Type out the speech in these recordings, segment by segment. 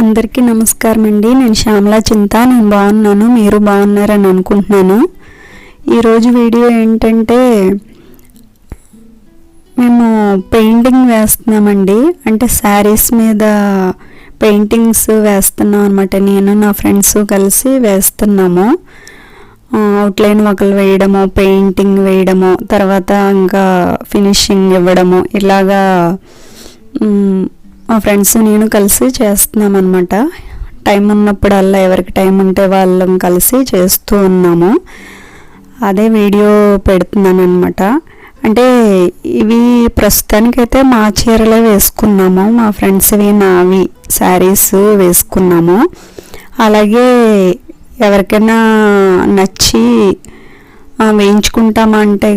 అందరికీ నమస్కారం అండి నేను శ్యామలా చింత. నేను బాగున్నాను. మీరు బాగున్నారని అనుకుంటున్నాను. ఈరోజు వీడియో ఏంటంటే మేము పెయింటింగ్ వేస్తున్నామండి. అంటే శారీస్ మీద పెయింటింగ్స్ వేస్తున్నాం అనమాట నేను నా ఫ్రెండ్స్ కలిసి వేస్తున్నాము. అవుట్లైన్ ఒకరు వేయడము పెయింటింగ్ వేయడము తర్వాత ఇంకా ఫినిషింగ్ ఇవ్వడము. ఇలాగా మా ఫ్రెండ్స్ నేను కలిసి చేస్తున్నాం అనమాట టైం ఉన్నప్పుడల్లా ఎవరికి టైం ఉంటే వాళ్ళం కలిసి చేస్తూ ఉన్నాము. అదే వీడియో పెడుతున్నాను అనమాట అంటే ఇవి ప్రస్తుతానికైతే మా చీరలే వేసుకున్నాము. మా ఫ్రెండ్స్వి నావి శారీస్ వేసుకున్నాము. అలాగే ఎవరికైనా నచ్చి వేయించుకుంటామంటే వేయించుకుంటామా అంటే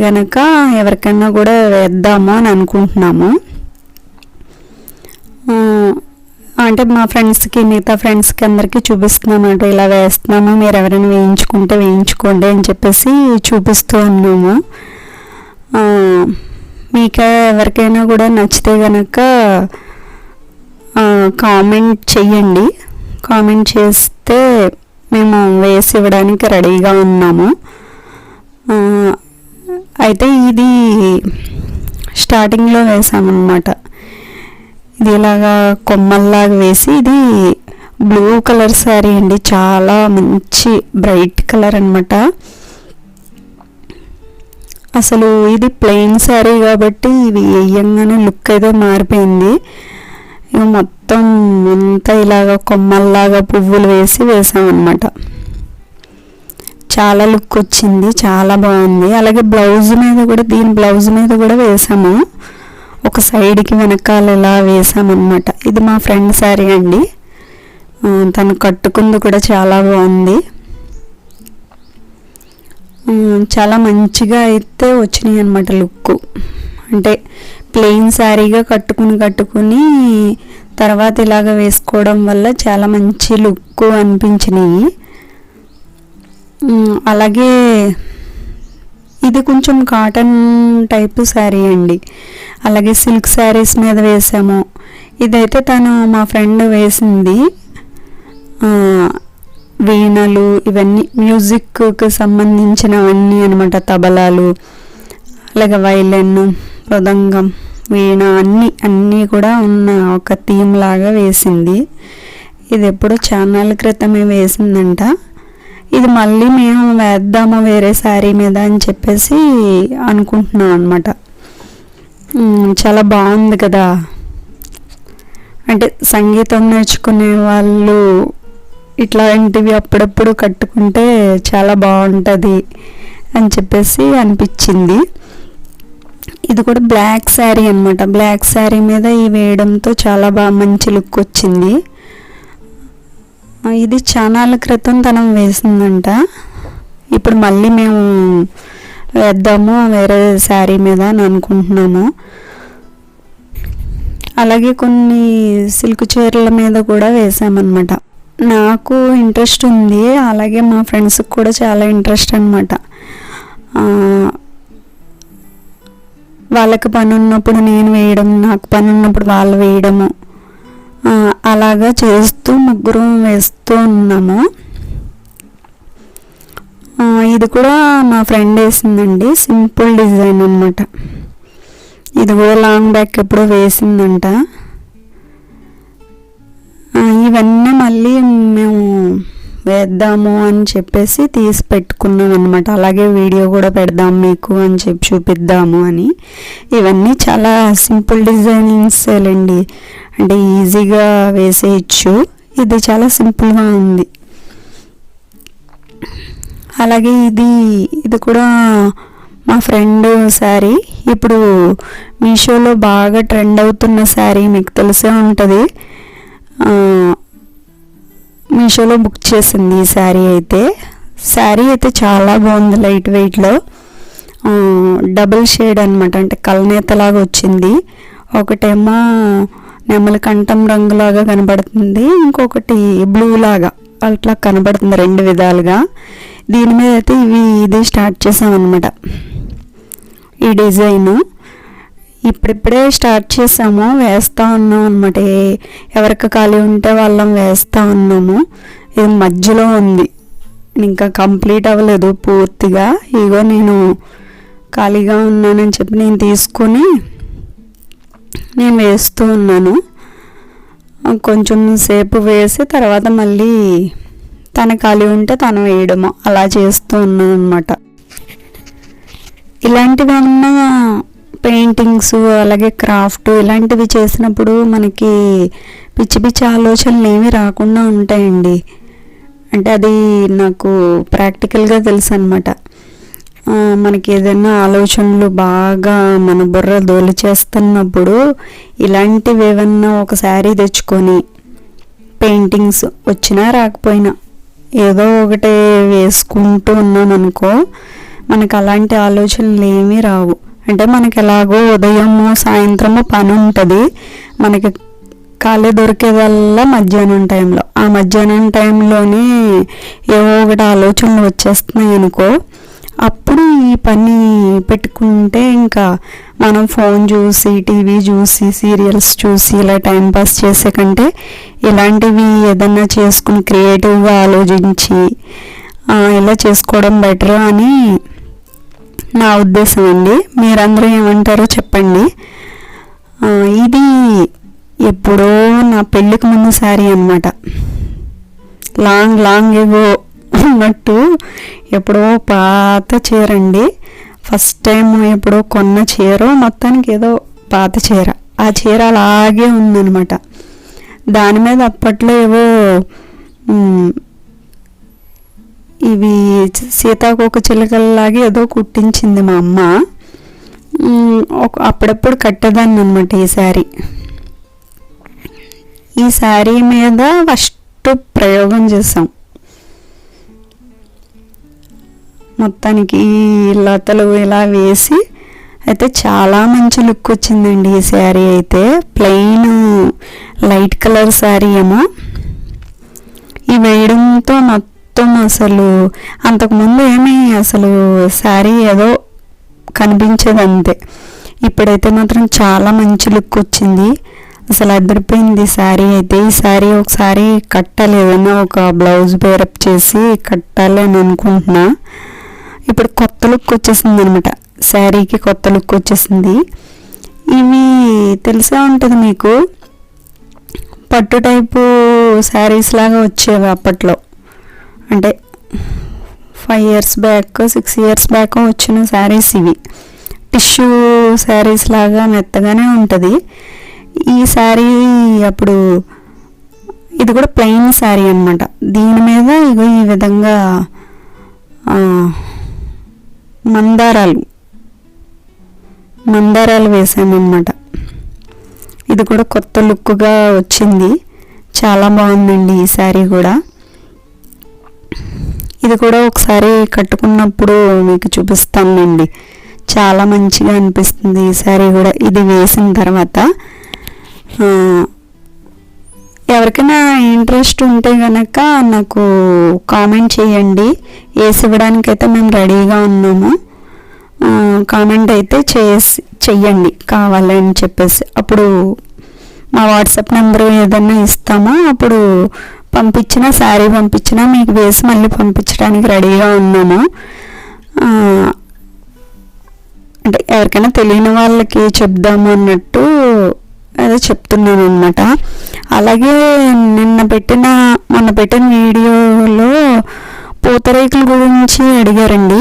ఎవరికైనా కూడా వేద్దాము అని అనుకుంటున్నాము ఆ, అంటే మా ఫ్రెండ్స్కి మిగతా ఫ్రెండ్స్కి అందరికీ చూపిస్తున్నామంట ఇలా వేస్తున్నాము మీరు ఎవరైనా వేయించుకుంటే వేయించుకోండి అని చెప్పేసి చూపిస్తూ ఉన్నాము. మీకు ఎవరికైనా కూడా నచ్చితే కనుక కామెంట్ చెయ్యండి. కామెంట్ చేస్తే మేము వేసి ఇవ్వడానికి రెడీగా ఉన్నాము. అయితే ఇది స్టార్టింగ్లో వేసామన్నమాట. ఇది ఇలాగా కొమ్మల్లాగా వేసి ఇది బ్లూ కలర్ శారీ అండి. చాలా మంచి బ్రైట్ కలర్ అన్నమాట. అసలు ఇది ప్లెయిన్ శారీ కాబట్టి ఇవి వేయంగానే లుక్ అయితే మారిపోయింది. మొత్తం అంతా ఇలాగ కొమ్మల్లాగా పువ్వులు వేసి వేసామన్నమాట. చాలా లుక్ వచ్చింది చాలా బాగుంది. అలాగే బ్లౌజ్ మీద కూడా దీని బ్లౌజ్ మీద కూడా వేసాము. ఒక సైడ్కి వెనకాల ఇలా వేసామన్నమాట. ఇది మా ఫ్రెండ్ శారీ అండి. తను కట్టుకుంది కూడా చాలా బాగుంది. చాలా మంచిగా అయితే వచ్చినాయి అనమాట లుక్ అంటే ప్లెయిన్ శారీగా కట్టుకుని కట్టుకుని తర్వాత ఇలాగ వేసుకోవడం వల్ల చాలా మంచి లుక్ అనిపించినాయి. అలాగే ఇది కొంచెం కాటన్ టైప్ శారీ అండి. అలాగే సిల్క్ శారీస్ మీద వేసాము. ఇదైతే తను మా ఫ్రెండ్ వేసింది. వీణలు ఇవన్నీ మ్యూజిక్కి సంబంధించినవన్నీ అనమాట తబలాలు అలాగే వైలెన్ మృదంగం వీణ అన్నీ అన్నీ కూడా ఉన్న ఒక థీమ్ లాగా వేసింది. ఇది ఎప్పుడో ఛానల్ క్రితమే వేసిందంట. ఇది మళ్ళీ మేము వేద్దాము వేరే శారీ మీద అని చెప్పేసి అనుకుంటున్నాం అనమాట చాలా బాగుంది కదా. అంటే సంగీతం నేర్చుకునే వాళ్ళు ఇట్లాంటివి అప్పుడప్పుడు కట్టుకుంటే చాలా బాగుంటుంది అని చెప్పేసి అనిపించింది. ఇది కూడా బ్లాక్ శారీ అనమాట బ్లాక్ శారీ మీద ఈ వేయడంతో చాలా బాగా మంచి లుక్ వచ్చింది. ఇది చానాల క్రితం తనం వేసిందంట. ఇప్పుడు మళ్ళీ మేము వేద్దాము వేరే శారీ మీద అని అనుకుంటున్నాము. అలాగే కొన్ని సిల్క్ చీరల మీద కూడా వేసామన్నమాట. నాకు ఇంట్రెస్ట్ ఉంది అలాగే మా ఫ్రెండ్స్కి కూడా చాలా ఇంట్రెస్ట్ అనమాట వాళ్ళకి పని ఉన్నప్పుడు నేను వేయడం నాకు పని ఉన్నప్పుడు వాళ్ళు వేయడము. అలాగా చేస్తూ ముగ్గురు వేస్తూ ఉన్నాము. ఇది కూడా మా ఫ్రెండ్ వేసిందండి సింపుల్ డిజైన్ అనమాట ఇది కూడా లాంగ్ బ్యాక్ ఎప్పుడో వేసిందంట. ఇవన్నీ మళ్ళీ మేము వేద్దాము అని చెప్పేసి తీసి పెట్టుకున్నాం అనమాట అలాగే వీడియో కూడా పెడదాం మీకు అని చెప్పి చూపిద్దాము అని. ఇవన్నీ చాలా సింపుల్ డిజైనింగ్సేలండి అంటే ఈజీగా వేసేయచ్చు. ఇది చాలా సింపుల్గా ఉంది. అలాగే ఇది ఇది కూడా మా ఫ్రెండ్ శారీ. ఇప్పుడు మీషోలో బాగా ట్రెండ్ అవుతున్న శారీ మీకు తెలిసే ఉంటుంది. మీషోలో బుక్ చేసింది ఈ శారీ అయితే. శారీ అయితే చాలా బాగుంది లైట్ వెయిట్లో. డబుల్ షేడ్ అనమాట అంటే కలనేతలాగా వచ్చింది. ఒకటేమో నెమలి కంఠం రంగులాగా కనబడుతుంది ఇంకొకటి బ్లూ లాగా అట్లా కనబడుతుంది రెండు విధాలుగా. దీని మీద అయితే ఇవి ఇది స్టార్ట్ చేసామన్నమాట. ఈ డిజైను. ఇప్పుడిప్పుడే స్టార్ట్ చేసాము వేస్తూ ఉన్నాం అనమాట ఎవరికి ఖాళీ ఉంటే వాళ్ళం వేస్తూ ఉన్నాము. ఇది మధ్యలో ఉంది. ఇంకా కంప్లీట్ అవ్వలేదు పూర్తిగా. ఇగో నేను ఖాళీగా ఉన్నానని చెప్పి నేను తీసుకొని నేను వేస్తూ ఉన్నాను. కొంచెం సేపు వేసి తర్వాత మళ్ళీ తన ఖాళీ ఉంటే తను వేయడము. అలా చేస్తూ ఉన్నాను అనమాట ఇలాంటివి పెయింటింగ్స్ అలాగే క్రాఫ్ట్ ఇలాంటివి చేసినప్పుడు మనకి పిచ్చి పిచ్చి ఆలోచనలు ఏమి రాకుండా ఉంటాయండి. అంటే అది నాకు ప్రాక్టికల్గా తెలుసు అనమాట మనకి ఏదైనా ఆలోచనలు బాగా మన బుర్ర దోలి చేస్తున్నప్పుడు ఇలాంటివి ఏమన్నా ఒక శారీ తెచ్చుకొని పెయింటింగ్స్ వచ్చినా రాకపోయినా ఏదో ఒకటి వేసుకుంటూ ఉన్నాం అనుకో మనకు అలాంటి ఆలోచనలు ఏమీ రావు. అంటే మనకి ఎలాగో ఉదయము సాయంత్రము పని ఉంటుంది మనకి ఖాళీ దొరికేదల్లా మధ్యాహ్నం టైంలో. ఆ మధ్యాహ్నం టైంలోనే ఏవో ఒకటి ఆలోచనలు వచ్చేస్తున్నాయి అనుకో. అప్పుడు ఈ పని పెట్టుకుంటే ఇంకా మనం ఫోన్ చూసి టీవీ చూసి సీరియల్స్ చూసి ఇలా టైంపాస్ చేసే కంటే ఇలాంటివి ఏదన్నా చేసుకుని క్రియేటివ్గా ఆలోచించి ఇలా చేసుకోవడం బెటర్ అని నా ఉద్దేశం అండి. మీరందరూ ఏమంటారో చెప్పండి. ఇది ఎప్పుడో నా పెళ్ళికి ముందు శారీ అనమాట లాంగ్ లాంగ్ ఎగో ఉన్నట్టు ఎప్పుడో పాత చీర అండి. ఫస్ట్ టైం ఎప్పుడో కొన్న చీర మొత్తానికి ఏదో పాత చీర. ఆ చీర అలాగే ఉందనమాట దాని మీద అప్పట్లో ఏవో ఇవి సీతాకోక చిలకల్లాగే ఏదో కుట్టించింది మా అమ్మ. అప్పుడప్పుడు కట్టేదాన్ని అనమాట ఈ శారీ. ఈ శారీ మీద ఫస్ట్ ప్రయోగం చేసాం మొత్తానికి లతలు ఇలా వేసి అయితే చాలా మంచి లుక్ వచ్చిందండి ఈ శారీ అయితే. ప్లెయిన్ లైట్ కలర్ శారీ ఏమో. ఈ వేయడంతో మొత్తం మొత్తం అసలు అంతకుముందు ఏమీ అసలు శారీ ఏదో కనిపించేది అంతే ఇప్పుడైతే మాత్రం చాలా మంచి లుక్ వచ్చింది. అసలు అదిరిపోయింది శారీ అయితే. ఈ శారీ ఒకసారి కట్టాలి ఒక బ్లౌజ్ పేరప్ చేసి కట్టాలి అని అనుకుంటున్నా. ఇప్పుడు కొత్త లుక్ వచ్చేసింది అనమాట శారీకి కొత్త లుక్ వచ్చేసింది. ఇవి తెలిసే ఉంటుంది మీకు. పట్టు టైపు శారీస్ లాగా వచ్చేవి అప్పట్లో. అంటే five years back six years back వచ్చిన శారీస్ ఇవి. టిష్యూ శారీస్ లాగా మెత్తగానే ఉంటుంది. ఈ శారీ అప్పుడు ఇది కూడా ప్లెయిన్ శారీ అనమాట దీని మీద ఇగో ఈ విధంగా మందారాలు మందారాలు వేసామన్నమాట. ఇది కూడా కొత్త లుక్గా వచ్చింది. చాలా బాగుందండి ఈ శారీ కూడా. ఇది కూడా ఒకసారి కట్టుకున్నప్పుడు మీకు చూపిస్తానండి. చాలా మంచిగా అనిపిస్తుంది ఈ కూడా. ఇది వేసిన తర్వాత ఎవరికైనా ఇంట్రెస్ట్ ఉంటే కనుక నాకు కామెంట్ చేయండి. వేసి ఇవ్వడానికి అయితే మేము రెడీగా ఉన్నాము. కామెంట్ అయితే చేసి చెయ్యండి కావాలని చెప్పేసి. అప్పుడు మా వాట్సాప్ నెంబర్ ఏదన్నా ఇస్తామో? అప్పుడు పంపించినా శారీ పంపించినా మీకు వేసి మళ్ళీ పంపించడానికి రెడీగా ఉన్నాము అంటే ఎవరికైనా తెలియని వాళ్ళకి చెప్దాము అన్నట్టు అదే చెప్తున్నాను అనమాట అలాగే నిన్న పెట్టిన మొన్న పెట్టిన వీడియోలో పూతరేకుల గురించి అడిగారండి.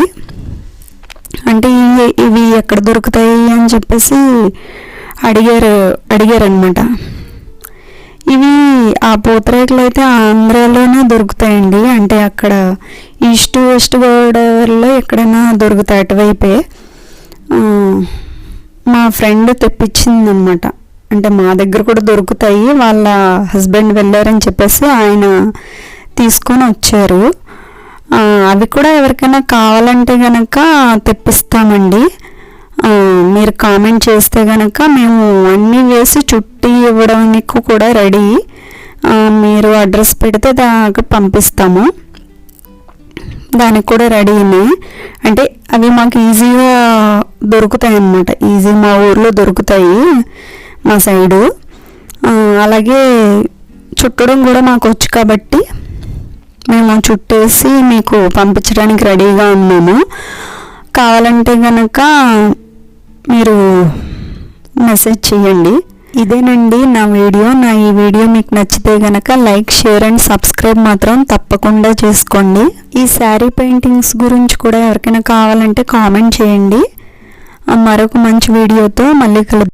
అంటే ఇవి ఎక్కడ దొరుకుతాయి అని చెప్పేసి అడిగారు అడిగారనమాట ఇవి ఆ పూతరేకులు అయితే ఆంధ్రాలోనే దొరుకుతాయండి. అంటే అక్కడ ఈస్ట్ వెస్ట్ గోదావరిలో ఎక్కడైనా దొరుకుతాయి అటువైపే. మా ఫ్రెండ్ తెప్పించిందనమాట. అంటే మా దగ్గర కూడా దొరుకుతాయి. వాళ్ళ హస్బెండ్ వెళ్ళారని చెప్పేసి ఆయన తీసుకొని వచ్చారు. అవి కూడా ఎవరికైనా కావాలంటే కనుక తెప్పిస్తామండి. మీరు కామెంట్ చేస్తే కనుక మేము అన్నీ వేసి చుట్టి ఇవ్వడానికి కూడా రెడీ. మీరు అడ్రస్ పెడితే దాకా పంపిస్తాము. దానికి కూడా రెడీనే అంటే అవి మాకు ఈజీగా దొరుకుతాయి అన్నమాట. ఈజీ మా ఊర్లో దొరుకుతాయి మా సైడు. అలాగే చుట్టడం కూడా మాకు వచ్చు కాబట్టి మేము చుట్టేసి మీకు పంపించడానికి రెడీగా ఉన్నాము. కావాలంటే కనుక మీరు మెసేజ్ చేయండి. ఇదేనండి నా వీడియో. నా ఈ వీడియో మీకు నచ్చితే గనక లైక్ షేర్ అండ్ సబ్స్క్రైబ్ మాత్రం తప్పకుండా చేసుకోండి. ఈ శారీ పెయింటింగ్స్ గురించి కూడా ఎవరికైనా కావాలంటే కామెంట్ చేయండి. మరొక మంచి వీడియోతో మళ్ళీ కలుద్దాం.